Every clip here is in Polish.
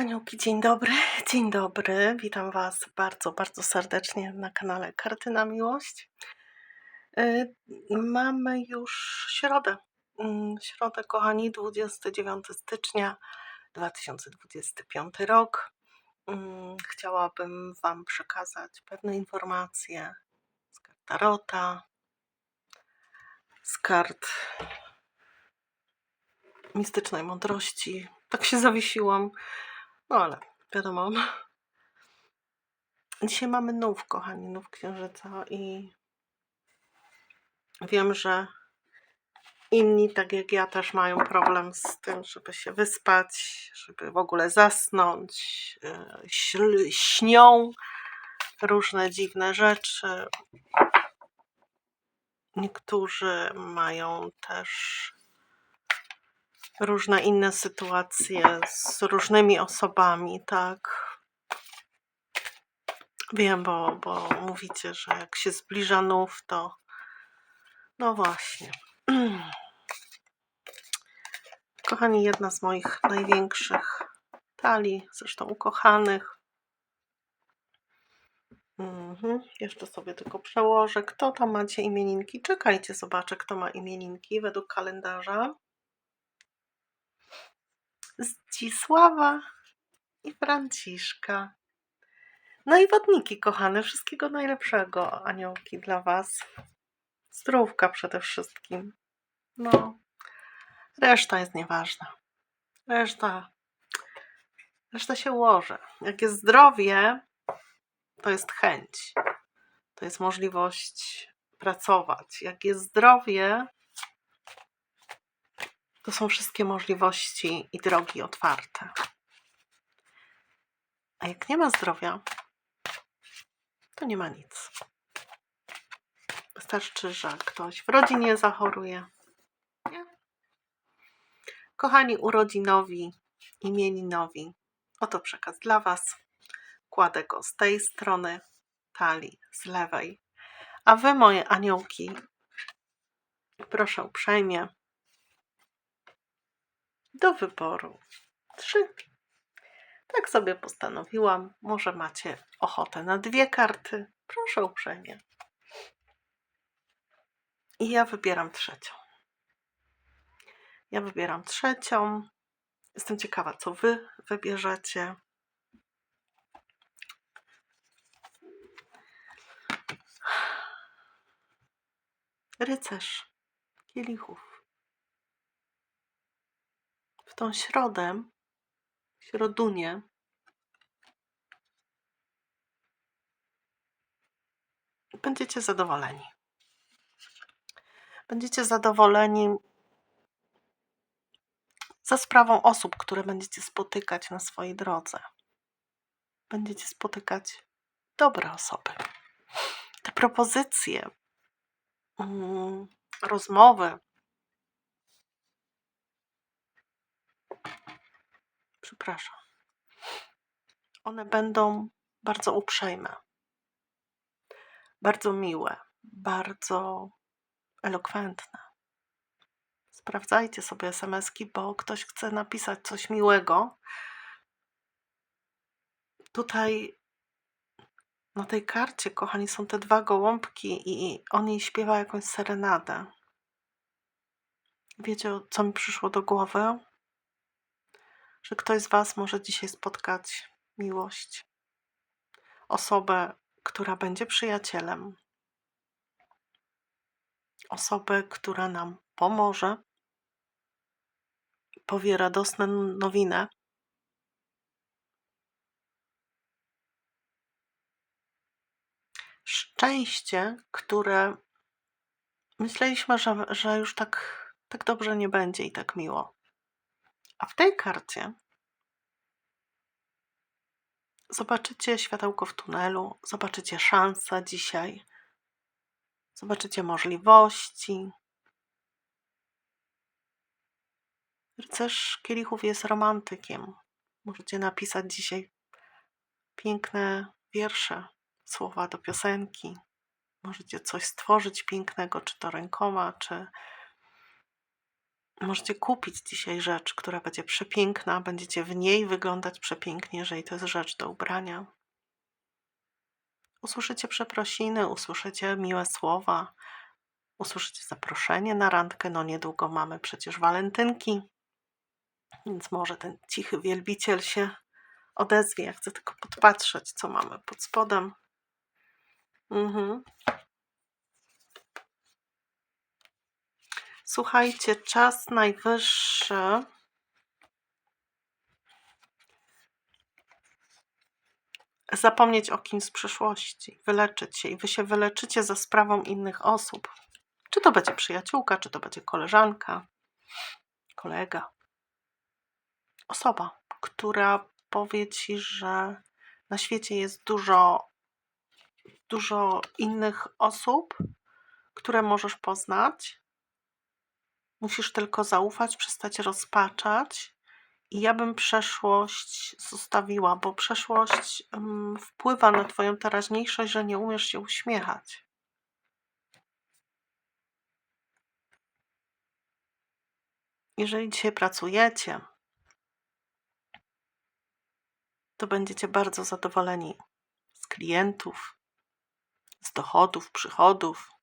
Aniołki, dzień dobry, dzień dobry. Witam Was bardzo, bardzo serdecznie na kanale Karty na Miłość. Y, Mamy już środę. Mm, Środę, kochani, 29 stycznia 2025 rok. Mm, Chciałabym Wam przekazać pewne informacje z kart Tarota, z kart mistycznej mądrości. Tak się zawiesiłam, no ale wiadomo. Dzisiaj mamy nów, kochani, nów księżyca i wiem, że inni, tak jak ja, też mają problem z tym, żeby się wyspać, żeby w ogóle zasnąć. Śl- Śnią różne dziwne rzeczy. Niektórzy mają też różne inne sytuacje z różnymi osobami, tak? Wiem, bo, bo mówicie, że jak się zbliża nów, to no właśnie. Kochani, jedna z moich największych talii, zresztą ukochanych. Mhm. Jeszcze sobie tylko przełożę, kto tam macie imieninki. Czekajcie, zobaczę, kto ma imieninki według kalendarza. Zdzisława i Franciszka. No i wodniki, kochane, wszystkiego najlepszego, aniołki, dla Was. Zdrówka przede wszystkim. No, reszta jest nieważna. Reszta, reszta się ułoży. Jak jest zdrowie, to jest chęć. To jest możliwość pracować. Jak jest zdrowie, to są wszystkie możliwości i drogi otwarte. A jak nie ma zdrowia, to nie ma nic. Wystarczy, że ktoś w rodzinie zachoruje. Nie? Kochani urodzinowi, imieninowi, oto przekaz dla Was. Kładę go z tej strony talii, z lewej. A Wy, moje aniołki, proszę uprzejmie, do wyboru trzy. Tak sobie postanowiłam. Może macie ochotę na dwie karty. Proszę uprzejmie. I ja wybieram trzecią. Ja wybieram trzecią. Jestem ciekawa, co wy wybierzecie. Rycerz kielichów. Tą środę, środunię, będziecie zadowoleni. Będziecie zadowoleni za sprawą osób, które będziecie spotykać na swojej drodze. Będziecie spotykać dobre osoby. Te propozycje, mm, rozmowy, przepraszam, one będą bardzo uprzejme, bardzo miłe, bardzo elokwentne. Sprawdzajcie sobie SMS-ki, bo ktoś chce napisać coś miłego. Tutaj na tej karcie, kochani, są te dwa gołąbki i on jej śpiewa jakąś serenadę. Wiecie, co mi przyszło do głowy? Że ktoś z Was może dzisiaj spotkać miłość. Osobę, która będzie przyjacielem. Osobę, która nam pomoże, powie radosną nowinę. Szczęście, które myśleliśmy, że, że już tak, tak dobrze nie będzie i tak miło. A w tej karcie zobaczycie światełko w tunelu, zobaczycie szansa dzisiaj, zobaczycie możliwości. Rycerz kielichów jest romantykiem. Możecie napisać dzisiaj piękne wiersze, słowa do piosenki. Możecie coś stworzyć pięknego, czy to rękoma, czy Możecie kupić dzisiaj rzecz, która będzie przepiękna, będziecie w niej wyglądać przepięknie, jeżeli to jest rzecz do ubrania. Usłyszycie przeprosiny, usłyszycie miłe słowa, usłyszycie zaproszenie na randkę. No niedługo mamy przecież walentynki, więc może ten cichy wielbiciel się odezwie. Ja chcę tylko podpatrzeć, co mamy pod spodem. Mhm. Słuchajcie, czas najwyższy. Zapomnieć o kimś z przeszłości, wyleczyć się i wy się wyleczycie za sprawą innych osób. Czy to będzie przyjaciółka, czy to będzie koleżanka, kolega, osoba, która powie ci, że na świecie jest dużo, dużo innych osób, które możesz poznać. Musisz tylko zaufać, przestać rozpaczać. I ja bym przeszłość zostawiła, bo przeszłość um, wpływa na Twoją teraźniejszość, że nie umiesz się uśmiechać. Jeżeli dzisiaj pracujecie, to będziecie bardzo zadowoleni z klientów, z dochodów, przychodów.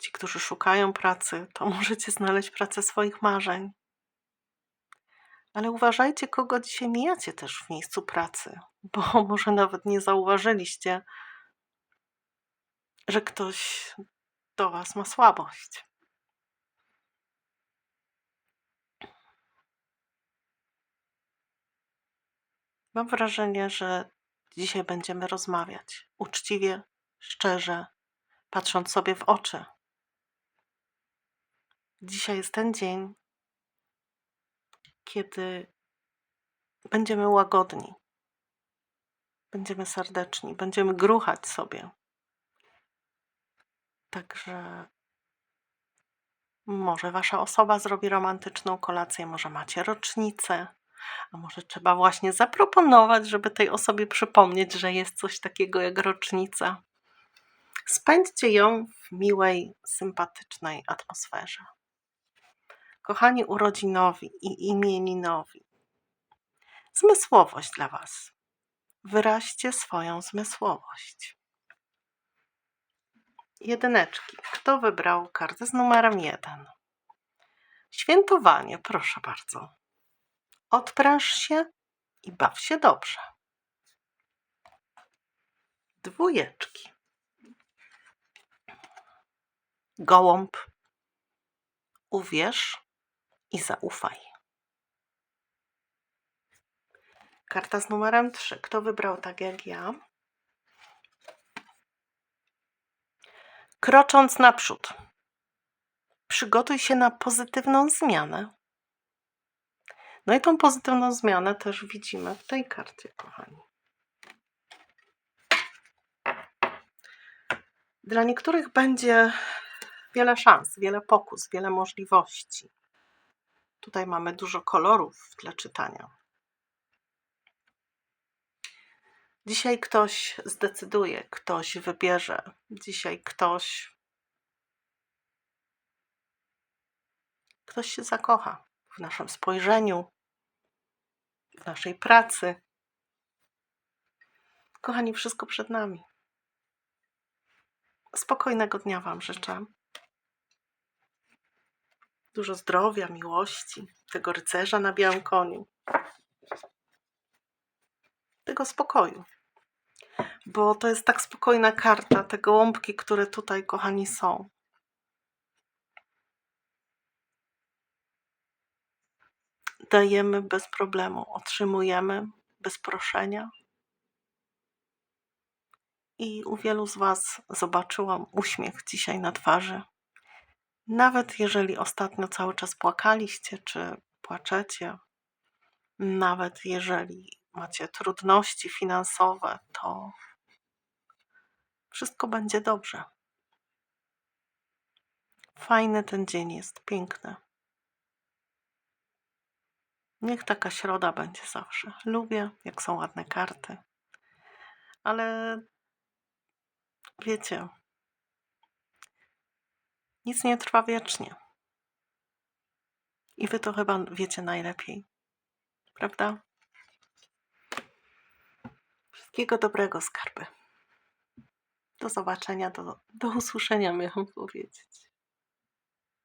Ci, którzy szukają pracy, to możecie znaleźć pracę swoich marzeń. Ale uważajcie, kogo dzisiaj mijacie też w miejscu pracy, bo może nawet nie zauważyliście, że ktoś do Was ma słabość. Mam wrażenie, że dzisiaj będziemy rozmawiać uczciwie, szczerze, patrząc sobie w oczy. Dzisiaj jest ten dzień, kiedy będziemy łagodni, będziemy serdeczni, będziemy gruchać sobie. Także może wasza osoba zrobi romantyczną kolację, może macie rocznicę, a może trzeba właśnie zaproponować, żeby tej osobie przypomnieć, że jest coś takiego jak rocznica. Spędźcie ją w miłej, sympatycznej atmosferze. Kochani urodzinowi i imieninowi, zmysłowość dla Was. Wyraźcie swoją zmysłowość. Jedyneczki. Kto wybrał kartę z numerem jeden? Świętowanie, proszę bardzo. Odpręż się i baw się dobrze. Dwójeczki. Gołąb. Uwierz i zaufaj. Karta z numerem 3. Kto wybrał tak jak ja? Krocząc naprzód, przygotuj się na pozytywną zmianę. No i tą pozytywną zmianę też widzimy w tej karcie, kochani. Dla niektórych będzie wiele szans, wiele pokus, wiele możliwości. Tutaj mamy dużo kolorów dla czytania. Dzisiaj ktoś zdecyduje, ktoś wybierze. Dzisiaj ktoś. Ktoś się zakocha w naszym spojrzeniu, w naszej pracy. Kochani, wszystko przed nami. Spokojnego dnia Wam życzę. Dużo zdrowia, miłości, tego rycerza na białym koniu. Tego spokoju. Bo to jest tak spokojna karta, te gołąbki, które tutaj, kochani, są. Dajemy bez problemu, otrzymujemy bez proszenia. I u wielu z Was zobaczyłam uśmiech dzisiaj na twarzy. Nawet jeżeli ostatnio cały czas płakaliście, czy płaczecie, nawet jeżeli macie trudności finansowe, to wszystko będzie dobrze. Fajny ten dzień jest, piękny. Niech taka środa będzie zawsze. Lubię, jak są ładne karty. Ale wiecie, nic nie trwa wiecznie. I wy to chyba wiecie najlepiej. Prawda? Wszystkiego dobrego, skarby. Do zobaczenia, do, do usłyszenia, miałam powiedzieć.